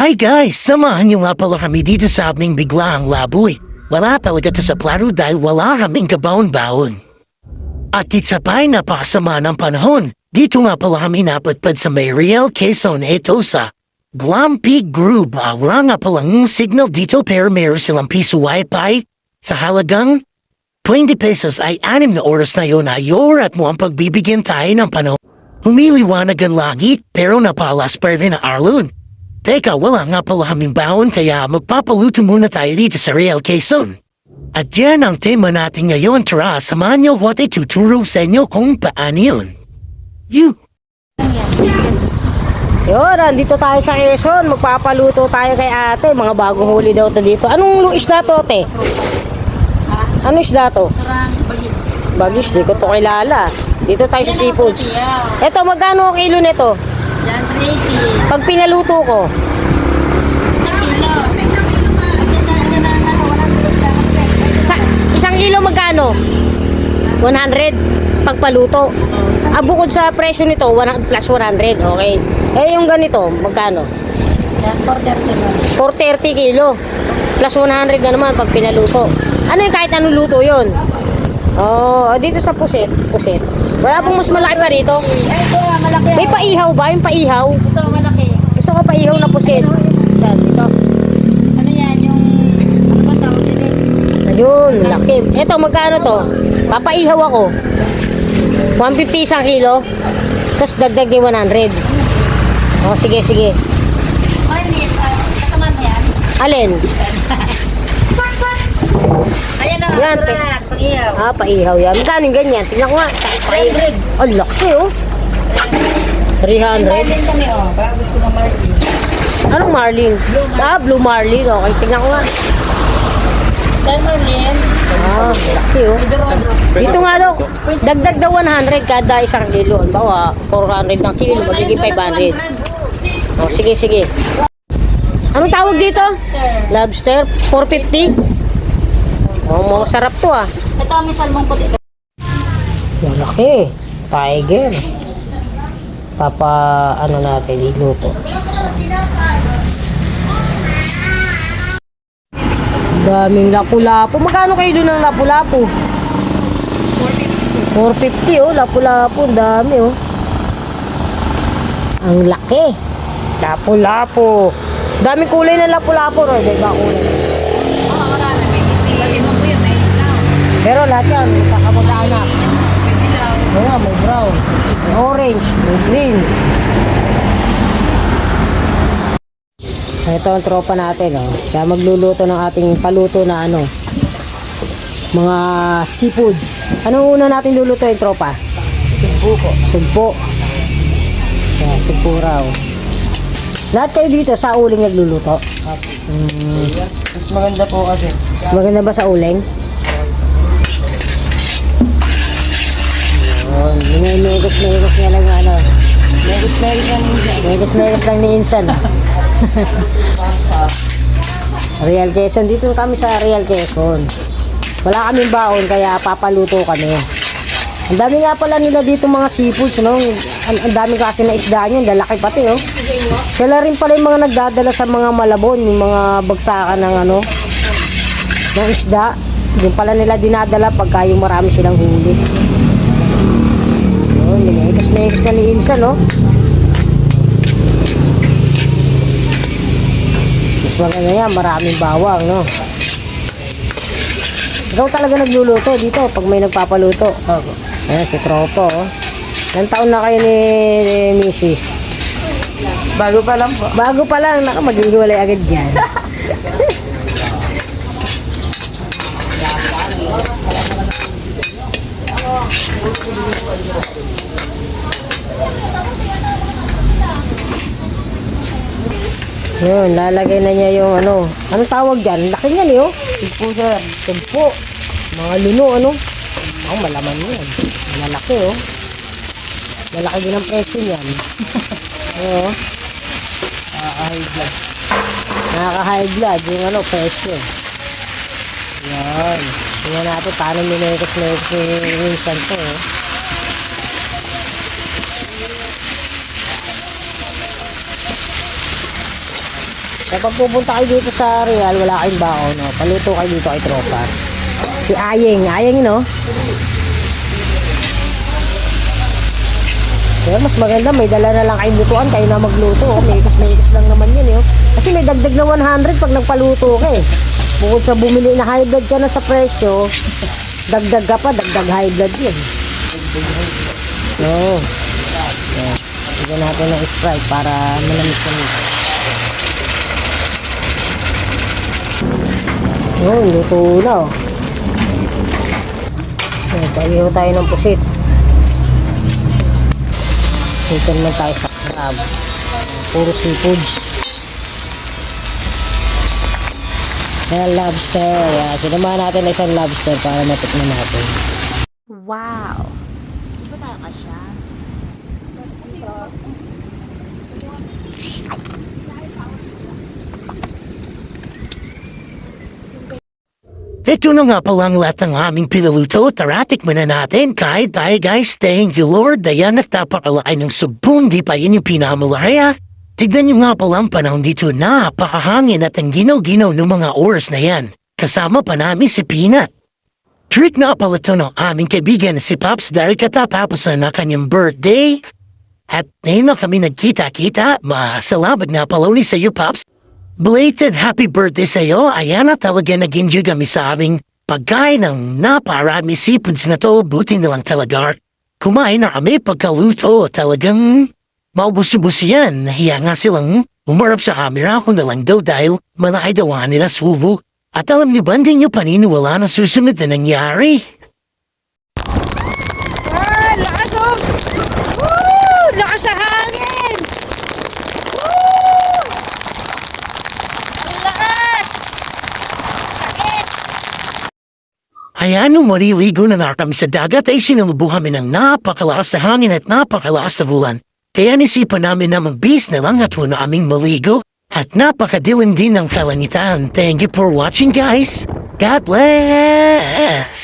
Hi guys! Samahan niyo nga pala kami dito sa aming biglaang laboy. Wala talaga to sa plano dahil wala kaming kabaon-baon. At isa pa'y napakasama ng panahon. Dito nga pala kami napadpad sa may Real Quezon ito sa Glampig Group. Ah, wala nga palang signal dito pero meron silang piso wifi sa halagang 20 pesos ay anim na oras na yun ay orat mo ang pagbibigyan tayo ng panahon. Humiliwanag ang langit pero napalas pa rin ang arlon. Teka, wala nga pala kaming baon kaya magpapaluto muna tayo dito sa Real Quezon. At yan ang tema natin ngayon. Tara, samahan niyo ko at ituturo sa inyo kung paano yun. You! Yun, nandito tayo sa Quezon. Magpapaluto tayo kay ate. Mga bagong huli daw to dito. Anong isda to, ate? Ano isda to? Bagis, di ko to kilala. Dito tayo sa seafoods. Ito, magkano ang kilo nito? Yan, 80. Pag pinaluto ko, Kilo. sa, isang kilo magkano? 100 pagpaluto. Ah, bukod sa presyo nito, 100 plus 100. Okay. Eh, yung ganito, magkano? Yan, 430 mo. 430 kilo. Plus 100 na naman pag pinaluto. Ano yung kahit anong luto yun? Oh, dito sa puset. Puset. Wala pong mas malaki pa dito. Ay, ito, ah, malaki. May paihaw ba? Yung paihaw? Ito, malaki. Gusto ko paihaw na puset. Yan, dito. Ano yan, yung... Ano ba tawag din? Ayun, laki. Ito, magkano to? Papaihaw ako. 150 isang kilo. Tapos dagdag ni 100. Oh, sige, sige. Ah? Alin? Ayan na, Yan, pe- yan, pag-iyaw. Ah, paihaw yan. Magkano ganyan? Tingnan ko nga. 300. Ang laki, oh. 300. Marlene kami, oh. Baka gusto mo Marlene. Anong marlin? Ah, blue marlin. Okay, tingnan ko nga. Dahil Marlene, Ah, laki oh. Dito nga daw, dagdag daw 100 kada isang kilo. Bawa, 400 ng kilo, magiging 500. Oh, sige, sige. Anong tawag dito? Lobster, 450. Oh, masarap to ah. Ito, may salmong puti. Yung laki. Tiger. Papa, ano natin, iluto. Daming lapu-lapu. Magkano kayo ng lapu-lapu? 450 oh, lapu-lapu. Dami oh. Ang laki. Lapu-lapu. Daming kulay na lapu-lapu. No? Iba kulay. Oo, marami. May itim. Pag ito po yun, may ilaw. Pero lahat yan, kakamag-anak. May ilaw. Oo, may brown, may orange, may green. Ito ang tropa natin, oh. Siya magluluto ng ating paluto na ano, mga seafoods. Anong una natin lulutuin, tropa? Sugpo po. Sugpo. Yeah, sugpo raw. Lahat kayo dito sa uling nagluluto? Hmm. Mas maganda po kasi. Mas maganda ba sa uling? Yun, minimegos-megos niya lang ano. Megas-megas yan minsan. Megas-megas lang ni Insan. Real Quezon. Dito kami sa Real Quezon. Wala kaming baon kaya papaluto kami. Ang dami nga pala nila dito mga seafoods, no? Ang, ang dami kasi na isda niyan, lalaki pati, oh. Sila rin pala yung mga nagdadala sa mga malabon, yung mga bagsakan ng ano, ng isda. Yung pala nila dinadala pagka yung marami silang huli. Minekos-mekos na ni Insan, no? Mas maganda yan, maraming bawang, no? Ikaw talaga nagluluto dito pag may nagpapaluto. Opo. Ayan, si Tropo, oh. Ilang taon na kayo ni, ni Mrs. Bago pa lang po. Bago pa lang, naka maghihiwalay agad yan. Yun, lalagay na niya yung ano. Anong tawag dyan? Laki niyan eh, oh. Po sir. Tumpo. Mga luno, ano? Oh, malaman mo yan. Malaki, oh. Malaki din ang presyo niyan. Oo. Nakaka-high blood. Nakaka-high blood yung ano, presyo. Yan. Tingnan natin paano minekos-mekos yung instant to, oh. Kapag pupunta kayo dito sa Real, wala kayong baon, no? paluto kayo dito kay Tropa. Si Ayeng, Ayeng, no? Kaya mas maganda, may dala na lang kayong lutuan, kayo na magluto. Oh, may ikas lang naman yun, eh. oh. Kasi may dagdag na 100 pag nagpaluto ka, eh. Bukod sa bumili na high blood ka na sa presyo, dagdag ka pa, dagdag high blood yun. No. Yeah. Bigyan natin ng Sprite para malamis Oh, luto na, oh. Okay, pahiho tayo ng pusit. Dito naman tayo sa crab. Puro seafoods. Ayan, lobster. Ayan, sinamahan natin na isang lobster para matikman natin. Wow. Di ba tayo kasya? Ito na nga palang lahat ng aming pinaluto. Tara, tikman na natin. Kahit tayo guys, thank you Lord. Ayan at napakalaki ng subong. Di pa yun yung pinamalaya. Tignan nyo nga palang panahon dito. Napakahangin at ang ginaw-ginaw ng mga oras na yan. Kasama pa namin si Peanut. Trick na pala ito ng aming kaibigan na si Pops dahil katapos na kanyang birthday. At ngayon na kami nagkita-kita. Masalamat na pala ulit sa iyo, Pops. Belated happy birthday sa iyo. Ayan na talaga nag-enjoy kami sa pagkain ng naparami seafoods na to. Buti na lang talaga. Kumain na kami pagkaluto. Talagang maubos-ubos yan. Nahiya nga silang umarap sa camera ko na lang daw dahil malaki daw nila subo. At alam niyo ba, hindi niyo paniniwala na susunod na nangyari? Ah, lakas oh! Woo! Lakas sa hangin! Woo! Ang lakas! Sakit! Ayan, nung maliligo na na kami sa dagat ay sinulubuhan kami ng napakalakas na hangin at napakalakas na bulan. Kaya nisipan namin na magbis na lang at muna aming maligo. At napakadilim din ng kalangitan. Thank you for watching guys. God bless!